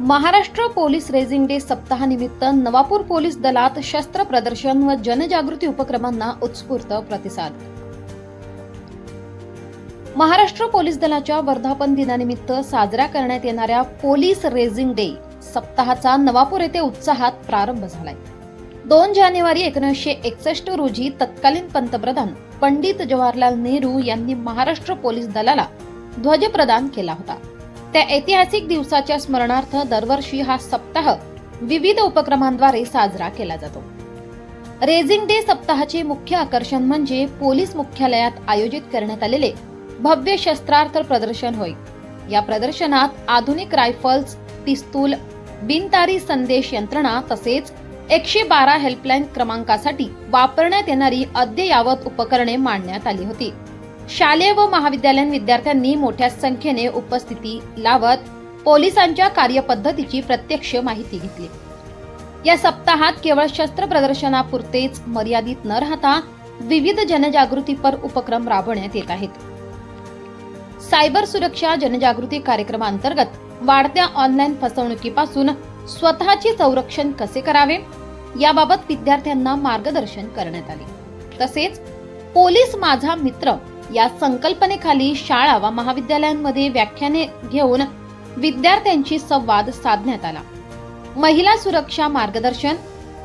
Maharashtra police raising day सप्ताहानिमित्त Navapur police दलात शस्त्र प्रदर्शन व जनजागृती उपक्रमांना उत्स्फूर्त प्रतिसाद. महाराष्ट्र पोलीस दलाच्या वर्धापन दिनानिमित्त साजरा करण्यात येणाऱ्या पोलीस रेझिंग डे सप्ताहाचा नवापूर येथे उत्साहात प्रारंभ झालाय. दोन जानेवारी एकोणीसशे एकसष्ट रोजी तत्कालीन पंतप्रधान पंडित जवाहरलाल नेहरू यांनी महाराष्ट्र पोलीस दलाला ध्वज प्रदान केला होता. त्या ऐतिहासिक दिवसाच्या स्मरणार्थ दरवर्षी हा सप्ताह विविध उपक्रमांद्वारे साजरा केला जातो. रेझिंग डे सप्ताहाचे मुख्य आकर्षण म्हणजे पोलीस मुख्यालयात आयोजित करण्यात आलेले भव्य शस्त्रार्थ प्रदर्शन होय. या प्रदर्शनात आधुनिक रायफल्स पिस्तूल बिनतारी संदेश यंत्रणा तसेच एकशे बारा हेल्पलाईन क्रमांकासाठी वापरण्यात येणारी अद्ययावत उपकरणे मांडण्यात आली होती. शालेय व महाविद्यालयीन विद्यार्थ्यांनी मोठ्या संख्येने उपस्थिती लावत पोलिसांच्या कार्यपद्धतीची प्रत्यक्ष माहिती घेतली. या सप्ताहात केवळ शस्त्र प्रदर्शनापुरतेच मर्यादित न राहता विविध जनजागृतीपर उपक्रम राबवण्यात येत आहेत. सायबर सुरक्षा जनजागृती कार्यक्रमांतर्गत वाढत्या ऑनलाईन फसवणुकीपासून स्वतःचे संरक्षण कसे करावे? याबाबत विद्यार्थ्यांना मार्गदर्शन करण्यात आले. तसेच पोलीस माझा मित्र या संकल्पनेखाली शाळा व महाविद्यालयांमध्ये व्याख्याने घेऊन विद्यार्थ्यांशी संवाद साधण्यात आला. महिला सुरक्षा मार्गदर्शन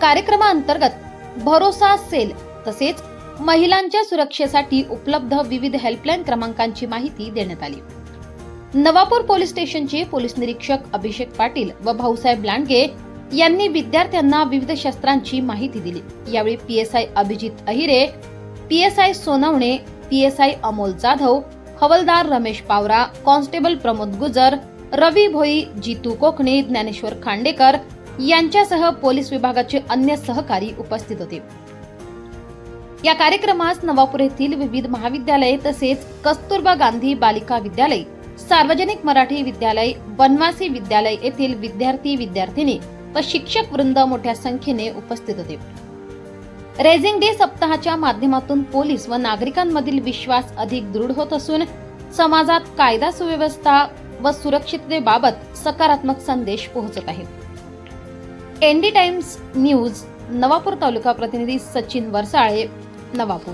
कार्यक्रमाअंतर्गत भरोसा सेल तसेच महिलांच्या सुरक्षेसाठी उपलब्ध विविध हेल्पलाईन क्रमांकांची माहिती देण्यात आली. नवापूर पोलीस स्टेशनचे पोलीस निरीक्षक अभिषेक पाटील व भाऊसाहेब लांडगे यांनी विद्यार्थ्यांना विविध शस्त्रांची माहिती दिली. यावेळी PSI Abhijit Ahire PSI Sonawane PSI Amol Jadhav हवलदार रमेश पावरा कॉन्स्टेबल प्रमोद गुजर रवी भोई जितू कोकणे ज्ञानेश्वर खांडेकर यांच्यासह पोलीस विभागाचे अन्य सहकारी उपस्थित होते. या कार्यक्रमास नवापूर येथील विविध महाविद्यालये तसेच कस्तुरबा गांधी बालिका विद्यालय सार्वजनिक मराठी विद्यालय वनवासी विद्यालय येथील विद्यार्थी विद्यार्थिनी व शिक्षक वृंद मोठ्या संख्येने उपस्थित होते. रेझिंग डे सप्ताहाच्या माध्यमातून पोलीस व नागरिकांमधील विश्वास अधिक दृढ होत असून समाजात कायदा सुव्यवस्था व सुरक्षिततेबाबत सकारात्मक संदेश पोहोचत आहेत. ND Times news Navapur taluka प्रतिनिधी सचिन वरसाळे नवापूर.